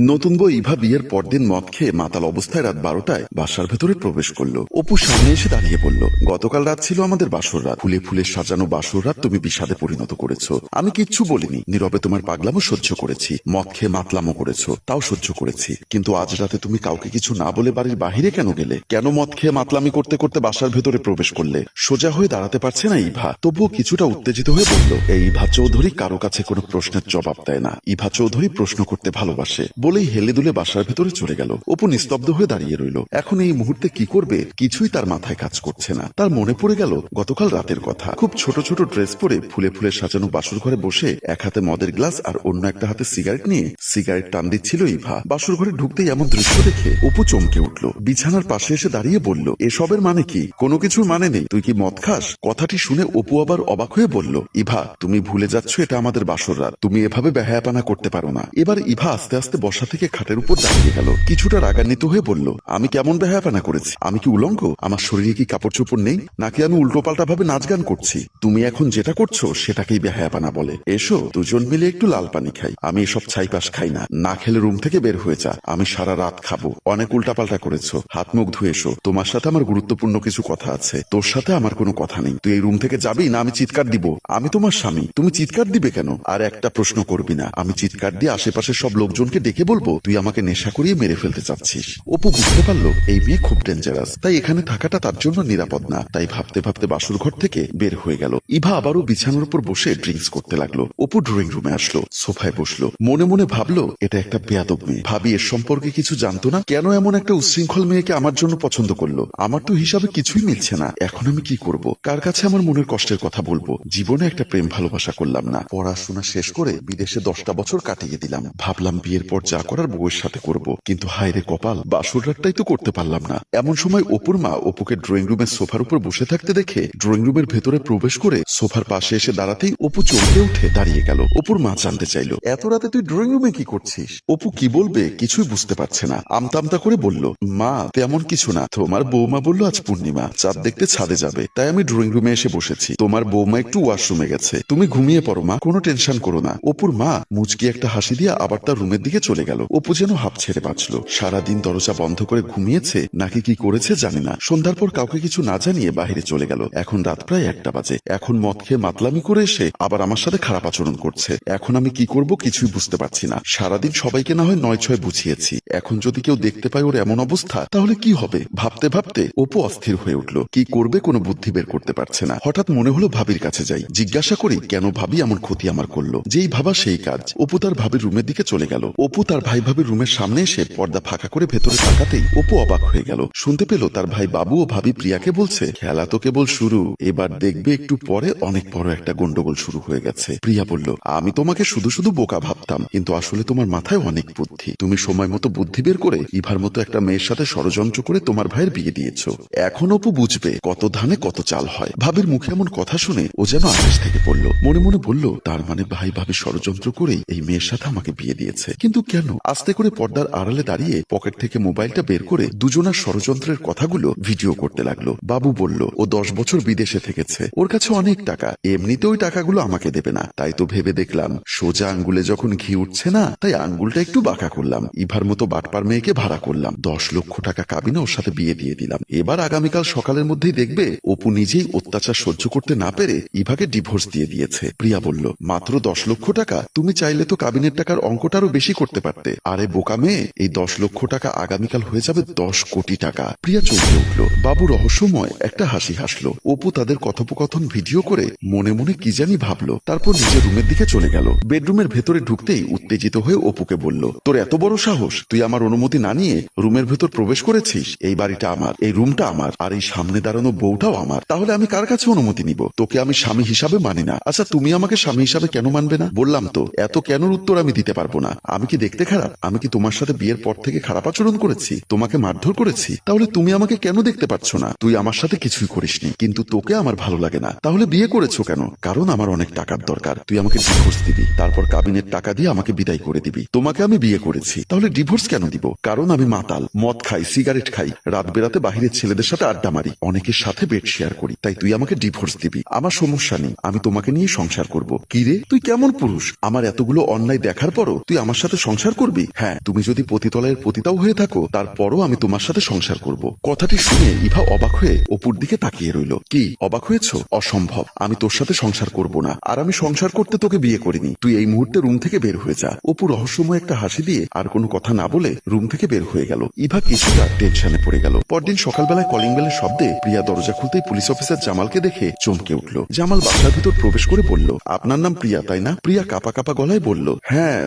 নতুন বউ ইভা বিয়ের পরদিন মদ খেয়ে মাতাল অবস্থায় রাত বারোটায় বাসার ভেতরে প্রবেশ করল। অপু সামনে এসে দাঁড়িয়ে বলল, গতকাল রাত ছিল আমাদের বাসর রাত। ফুলে ফুলে সাজানো বাসর রাত তুমি বিষাদে পরিণত করেছ। আমি কিচ্ছু বলিনি। নীরবে তোমার পাগলামও সহ্য করেছি। মদ খেয়ে মাতলামো করেছ, তাও সহ্য করেছি। কিন্তু আজ রাতে তুমি কাউকে কিছু না বলে বাড়ির বাহিরে কেন গেলে? কেন মদ খেয়ে মাতলামি করতে করতে বাসার ভেতরে প্রবেশ করলে? সোজা হয়ে দাঁড়াতে পারছে না ইভা। তবুও কিছুটা উত্তেজিত হয়ে বলল, এই ইভা চৌধুরী কারও কাছে কোনো প্রশ্নের জবাব দেয় না। ইভা চৌধুরী প্রশ্ন করতে ভালোবাসে। বলেই হেলে দুলে বাসার ভেতরে চলে গেল। অপু নিস্তব্ধ হয়ে দাঁড়িয়ে রইল। এখন এই মুহূর্তে কি করবে, কিছুই তার মাথায় কাজ করছে না। তার মনে পড়ে গেল, গতকাল রাতের কথা। খুব ছোট ছোট ড্রেস পরে ফুলে ফুলে সাজানো বাসুর ঘরে বসে এক হাতে মদের গ্লাস আর অন্য একটা হাতে সিগারেট নিয়ে সিগারেট টান দিচ্ছিল ইভা। বাসুর ঘরে ঢুকতেই এমন দৃশ্য দেখে অপু চমকে উঠল। বিছানার পাশে এসে দাঁড়িয়ে বলল, এসবের মানে কি? কোনো কিছুর মানে নেই। তুই কি মদ খাস? কথাটি শুনে অপু আবার অবাক হয়ে বলল, ইভা, তুমি ভুলে যাচ্ছ এটা আমাদের বাসর রাত। তুমি এভাবে বেহায়াপানা করতে পারো না। এবার ইভা আস্তে আস্তে বসা থেকে খাটের উপর দাঁড়িয়ে গেল। কিছুটা রাগান্বিত হয়ে বলল, আমি কেমন বেহায়াপানা করেছি? আমি কি উলঙ্গ? আমার শরীরে কি কাপড় চোপড় নেই? নাকি আমি উল্টো পাল্টা ভাবে নাচ গান করছি? তুমি এখন যেটা করছ, সেটাকেই বেহায়াপানা বলে। এসো, দুজন মিলে একটু লাল পানি খাই। আমি এসব ছাইপাস খাই না। না খেলে রুম থেকে বের হয়ে যা। আমি সারা রাত খাব। অনেক উল্টাপাল্টা করেছ। হাত মুখ ধুয়ে এসো। তোমার সাথে আমার গুরুত্বপূর্ণ কিছু কথা আছে। তোর সাথে আমার কোনো কথা নেই। তুই এই রুম থেকে যাবি না আমি চিৎকার দিব? আমি তোমার স্বামী। তুমি চিৎকার দিবে কেন? আর একটা প্রশ্ন করবি না। আমি চিৎকার দিয়ে আশেপাশের সব লোকজনকে ডেকে বলব, তুই আমাকে নেশা করিয়ে মেরে ফেলতে চাচ্ছিস। অপু বুঝতে পারল, এই মেয়ে খুব ডেঞ্জারাস তাই এখানে থাকাটা তার জন্য নিরাপদ না। তাই ভাবতে ভাবতে বাসুর ঘর থেকে বের হয়ে গেল। ইভা আবারও বিছানার উপর বসে ড্রিঙ্কস করতে লাগল। অপু ড্রয়িং রুমে আসলো, সোফায় বসল। মনে মনে ভাবলো, এটা একটা বেয়াদব মেয়ে। ভাবি, এর সম্পর্কে কিছু জানতো না? কেন এমন একটা উশৃঙ্খল মেয়েকে আমার জন্য পছন্দ করল? আমার তো হিসাবে কিছুই মিলছে না। এখন আমি কি করব? কার কাছে আমার মনের কষ্টের কথা বলব? জীবনে একটা প্রেম ভালোবাসা করলাম না। পড়াশোনা শেষ করে বিদেশে দশটা বছর কাটিয়ে দিলাম। ভাবলাম বিয়ের পর যা করার বউয়ের সাথে করব। কিন্তু হায় রে কপাল, বাসুর রাতটাই তো করতে পারলাম না। এমন সময় অপুর মা অপুকে ড্রয়িং রুমের সোফার উপর বসে থাকতে দেখে ড্রয়িং রুমের ভেতরে প্রবেশ করে সোফার পাশে এসে দাঁড়াতেই অপু চমকে উঠে দাঁড়িয়ে গেল। অপুর মা জানতে চাইলো, এত রাতে তুই ড্রয়িং রুমে কি করছিস? অপু কি বলবে কিছুই বুঝতে পারছে না। আমতামতা করে বলল, মা, তেমন কিছু না। তোমার বৌমা বলল আজ পূর্ণিমা, চাঁদ দেখতে ছাদে যাবে। তাই আমি ড্রয়িং রুমে এসে বসেছি। তোমার বৌমা একটু ওয়াশরুমে গেছে। তুমি ঘুমিয়ে পড়ো মা, কোনো টেনশন করো না। অপুর মা মুচকি একটা হাসি দিয়ে আবার তার রুমের দিকে চলে গেল। অপু যেন হাফ ছেড়ে বাঁচলো। সারাদিন দরজা বন্ধ করে ঘুমিয়েছে? নাকি কি করেছে জানি না। সন্ধ্যার পর কাউকে কিছু না জানিয়ে বাহিরে চলে গেল। এখন রাত প্রায় একটা বাজে। এখন মদ খেয়ে মাতলামি করে এসে আবার আমার সাথে খারাপ আচরণ করছে। এখন আমি কি করব কিছুই বুঝতে পারছি না। সারাদিন সবাইকে না হয় নয় ছয় বুঝিয়েছি। এখন যদি কেউ দেখতে পায় ওর এমন অবস্থা, তাহলে কি হবে? ভাবতে ভাবতে অপু অস্থির হয়ে উঠল। কি করবে কোনো বুদ্ধি বের করতে পারছে না। হঠাৎ মনে হলো ভাবির কাছে যাই। জিজ্ঞাসা করি, কেন ভাবি এমন ক্ষতি আমার করল? যেই ভাবা সেই কাজ। অপু তার ভাবির রুমের দিকে চলে গেল। অপু তার ভাই ভাবির রুমের সামনে এসে পর্দা ফাঁকা করে ভেতরে তাকাতেই অপু অবাক হয়ে গেল। শুনতে পেল তার ভাই বাবু ও ভাবি প্রিয়াকে বলছে, খেলা তো কেবল শুরু, এবার দেখবে একটু পরে অনেক বড় একটা গন্ডগোল শুরু হয়ে গেছে। প্রিয়া বলল, আমি তোমাকে শুধু শুধু বোকা ভাবতাম, কিন্তু আসলে তোমার মাথায় অনেক বুদ্ধি। তুমি সময় মতো বুদ্ধি বের করে ইভার মতো একটা মেয়ের সাথে ষড়যন্ত্র করে তোমার ভাইয়ের বিয়ে দিয়েছ। এখন অপু বুঝবে কত ধানে কত চাল হয়। ভাবির মুখে এমন কথা শুনে ও যেন আকাশ থেকে পড়ল। মনে মনে বলল, তার মানে ভাই ভাবি ষড়যন্ত্র করেই এই মেয়ের সাথে আমাকে বিয়ে দিয়েছে। কিন্তু কেন আস্তে করে পর্দার আড়ালে দাঁড়িয়ে পকেট থেকে মোবাইলটা বের করে দুজনার ষড়যন্ত্রের কথাগুলো ভিডিও করতে লাগল। বাবু বলল, ও দশ বছর বিদেশে থেকেছে। ওর কাছে অনেক টাকা। এমনিতে ওই টাকাগুলো আমাকে দেবে না। তাই তো ভেবে দেখলাম, সোজা আঙ্গুলে যখন ঘি উঠছে না, তাই আঙ্গুলটা একটু বাঁকা করলাম। ইভার মতো বাটপার মেয়েকে ভাড়া করলাম। দশ লক্ষ টাকা কাবিনে ওর সাথে বিয়ে দিয়ে দিলাম। এবার আগামীকাল সকালের মধ্যেই দেখবে অপু নিজেই অত্যাচার সহ্য করতে না পেরে ইভাকে ডিভোর্স দিয়ে দিয়েছে। প্রিয়া বলল, মাত্র দশ লক্ষ টাকা? তুমি চাইলে তো কাবিনের টাকার অঙ্কটা আরও বেশি করতে পারতে। আরে বোকা মেয়ে, এই দশ লক্ষ টাকা আগামীকাল হয়ে যাবে দশ কোটি টাকা। প্রিয়া চমকে উঠল। বাবু রহস্যময় একটা হাসি হাসলো। অপু তাদের কথোপকথন ভিডিও করে মনে মনে কি জানি ভাবলো। তারপর নিজের রুমের দিকে চলে গেল। বেডরুমের ভেতরে ঢুকতেই উত্তেজিত হয়ে অপুকে বলল, তোর এত বড় সাহস? তুই আমার অনুমতি না নিয়ে রুমের ভেতর প্রবেশ করেছিস? এই বাড়িটা আমার, এই রুমটা আমার, আর এই সামনে দাঁড়ানো বউটাও আমার। তাহলে আমি কার কাছে অনুমতি নিব? তোকে আমি স্বামী হিসাবে মানি না। আচ্ছা তুমি আমাকে স্বামী হিসাবে কেন মানবে না? বললাম তো, এত কেন উত্তর আমি দিতে পারব না। আমি কি দেখতে খারাপ, আমি কি তোমার সাথে বিয়ের পর থেকে খারাপ আচরণ করেছি? তোমাকে মারধর করেছি? তাহলে তুমি আমাকে কেন দেখতে পাচ্ছ না? তুই আমার সাথে কিছুই করিসনি, কিন্তু তোকে আমার ভালো লাগে না। তাহলে বিয়ে করেছ কেন? কারণ আমার অনেক টাকার দরকার। তুই আমাকে ডিভোর্স দিবি, তারপর কাবিনের টাকা দিয়ে আমাকে বিদায় করে দিবি। তোমাকে আমি বিয়ে করেছি, তাহলে ডিভোর্স কেন দিব? কারণ আমি মাতাল, মদ খাই, সিগারেট খাই, রাত বেরাতে বাহিরের ছেলেদের সাথে আড্ডা মারি, অনেকের সাথে বেড শেয়ার করি, তাই তুই আমাকে ডিভোর্স দিবি। আমার সমস্যা নেই, আমি তোমাকে নিয়ে সংসার করব। কি রে? তুই কেমন পুরুষ? আমার এতগুলো অন্যায় দেখার পরও তুই আমার সাথে সংসার সংসার করবি? হ্যাঁ তুমি যদি পতিতলায়ের পতিতাও হয়ে থাকো, তারপরও আমি তোমার সাথে সংসার করব। কথাটি শুনে ইভা অবাক হয়ে অপুর দিকে তাকিয়ে রইল। কি, অবাক হয়েছ? অসম্ভব। আমি তোর সাথে সংসার করব না। আর আমি সংসার করতে তোকে বিয়ে করিনি। তুই এই মুহূর্তে রুম থেকে বের হয়ে যা। অপু রহস্যময় একটা হাসি দিয়ে আর কোনো কথা না বলে রুম থেকে বের হয়ে গেল। ইভা কিছুটা টেনশনে পড়ে গেল। পরদিন সকালবেলায় কলিং বেলের শব্দে প্রিয়া দরজা খুলতেই পুলিশ অফিসার জামালকে দেখে চমকে উঠল। জামাল বাসার ভিতর প্রবেশ করে বলল, আপনার নাম প্রিয়া, তাই না? প্রিয়া কাপা কাপা গলায় বলল হ্যাঁ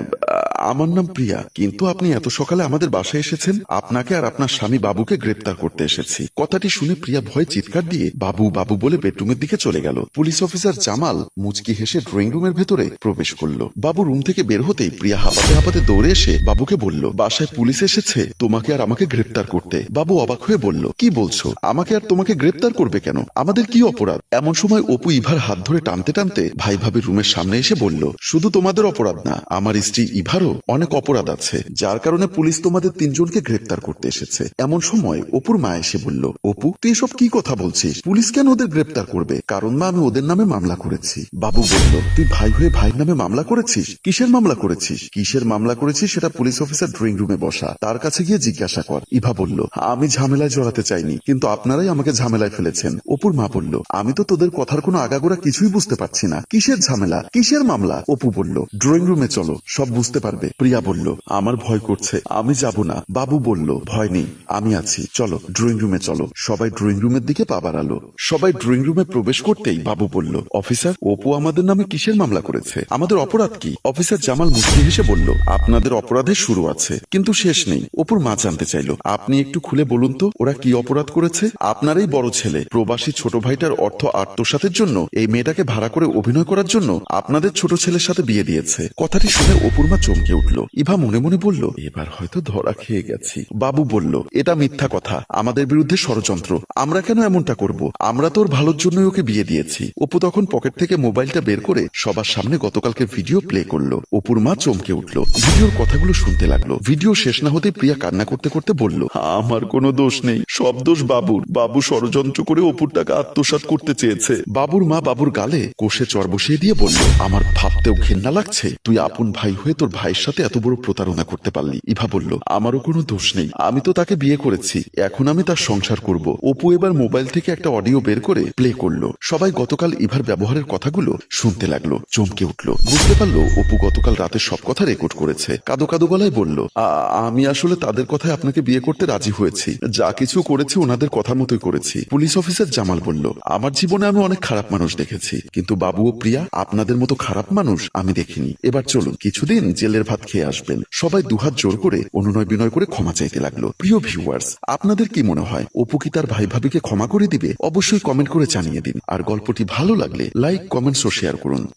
আমার নাম প্রিয়া, কিন্তু আপনি এত সকালে আমাদের বাসায় এসেছেন? আপনাকে আর আপনার স্বামী বাবুকে গ্রেপ্তার করতে এসেছি। কথাটি শুনে প্রিয়া ভয় চিৎকার দিয়ে বাবু বাবু বলে বেডরুমের দিকে চলে গেল। পুলিশ অফিসার জামাল মুচকি হেসে ড্রয়িং রুমের ভেতরে প্রবেশ করল। বাবু রুম থেকে বের হতেই প্রিয়া হাঁপাতে হাঁপাতে দৌড়ে এসে বাবুকে বলল, বাসায় পুলিশ এসেছে, তোমাকে আর আমাকে গ্রেপ্তার করতে। বাবু অবাক হয়ে বলল, কি বলছো? আমাকে আর তোমাকে গ্রেপ্তার করবে কেন? আমাদের কি অপরাধ? এমন সময় অপু ইভার হাত ধরে টানতে টানতে ভাই ভাবির রুমের সামনে এসে বলল, শুধু তোমাদের অপরাধ না, আমার স্ত্রী ইভারও অনেক অপরাধ আছে, যার কারণে পুলিশ তোমাদের তিনজনকে গ্রেপ্তার করতে এসেছে। এমন সময় অপুর মা এসে বলল, অপু, তুই এসব কি কথা বলছিস? পুলিশ কেন ওদের গ্রেপ্তার করবে? কারণ মা, আমি ওদের নামে মামলা করেছি। বাবু বলল, তুই ভাই হয়ে ভাইয়ের নামে মামলা করেছিস? কিসের মামলা করেছিস? কিসের মামলা করেছিস সেটা পুলিশ অফিসার ড্রয়িং রুমে বসা, তার কাছে গিয়ে জিজ্ঞাসা কর। ইভা বলল, আমি ঝামেলায় জড়াতে চাইনি, কিন্তু আপনারাই আমাকে ঝামেলায় ফেলেছেন। অপুর মা বলল, আমি তো তোদের কথার কোনো আগাগোড়া কিছুই বুঝতে পারছি না। কিসের ঝামেলা? কিসের মামলা? অপু বলল, ড্রয়িং রুমে চলো, সব বুঝতে পারবে। প্রিয়া বলল, আমার ভয় করছে। আমি যাব না। বাবু বলল, ভয় নেই। আমি আছি। চলো ড্রয়িং রুমে চলো। সবাই ড্রয়িং রুমের দিকে পা বাড়ালো। সবাই ড্রয়িং রুমে প্রবেশ করতেই বাবু বলল, অফিসার, অপু আমাদের নামে কিসের মামলা করেছে? আমাদের অপরাধ কি? অফিসার জামাল মুস্তি হেসে বলল, আপনাদের অপরাধের শুরু আছে, কিন্তু শেষ নেই। অপুর মা জানতে চাইলো, আপনি একটু খুলে বলুন তো, ওরা কি অপরাধ করেছে? আপনারই বড় ছেলে, প্রবাসী ছোট ভাইটার অর্থ আত্মসাতের জন্য, এই মেয়েটাকে ভাড়া করে অভিনয় করার জন্য আপনাদের ছোট ছেলের সাথে বিয়ে দিয়েছে। কথাটি শুনে অপুর মা চমকে উঠল। ইভা মনে মনে বলল এবার হয়তো ধরা খেয়ে গেছি। বাবু বলল এটা মিথ্যা কথা। আমাদের বিরুদ্ধে ষড়যন্ত্র। আমরা কেন এমনটা করব? আমরা তোর ভালোর জন্যই ওকে বিয়ে দিয়েছি। অপু তখন পকেট থেকে মোবাইলটা বের করে সবার সামনে গতকালকে ভিডিও প্লে করল। অপুর মা চমকে উঠল। ভিডিওর কথাগুলো শুনতে লাগল। ভিডিও শেষ না হতে প্রিয়া কান্না করতে করতে বলল আমার কোনো দোষ নেই। সব দোষ বাবুর। বাবু ষড়যন্ত্র করে অপুর টাকা আত্মসাৎ করতে চেয়েছে। বাবুর মা বাবুর গালে কোষে চর বসিয়ে দিয়ে বলল আমার ভাবতেও ঘেন্না লাগছে। তুই আপন ভাই হয়ে তোর ভাইয়ের সাথে এত বড় প্রতারণা করতে পারলি। ইভা বলল, আমারও কোনো দোষ নেই। আমি তো তাকে বিয়ে করেছি। এখন আমি তার সংসার করব। অপু এবার মোবাইল থেকে একটা অডিও বের করে প্লে করল। সবাই গতকাল ইভার ব্যবহারের কথাগুলো শুনতে লাগল, চমকে উঠল। বুঝতে পারল, অপু গতকাল রাতে সব কথা রেকর্ড করেছে। কাদো কাদো গলায় বলল, "আ- আমি আসলে তাদের কথায় আপনাকে বিয়ে করতে রাজি হয়েছি। যা কিছু করেছি ওনাদের কথা মতোই করেছি। পুলিশ অফিসার জামাল বলল, আমার জীবনে আমি অনেক খারাপ মানুষ দেখেছি। কিন্তু বাবু ও প্রিয়া, আপনাদের মতো খারাপ মানুষ আমি দেখিনি। এবার চলুন, কিছুদিন জেলের ভাত খেয়ে আসবেন। সবাই দুহাত জোর করে অনুনয় বিনয় করে ক্ষমা চাইতে লাগল। প্রিয় ভিউয়ার্স আপনাদের কি মনে হয়, অপু কি তার ভাই ভাবিকে ক্ষমা করে দিবে? অবশ্যই কমেন্ট করে জানিয়ে দিন। আর গল্পটি ভালো লাগলে লাইক কমেন্টস ও শেয়ার করুন।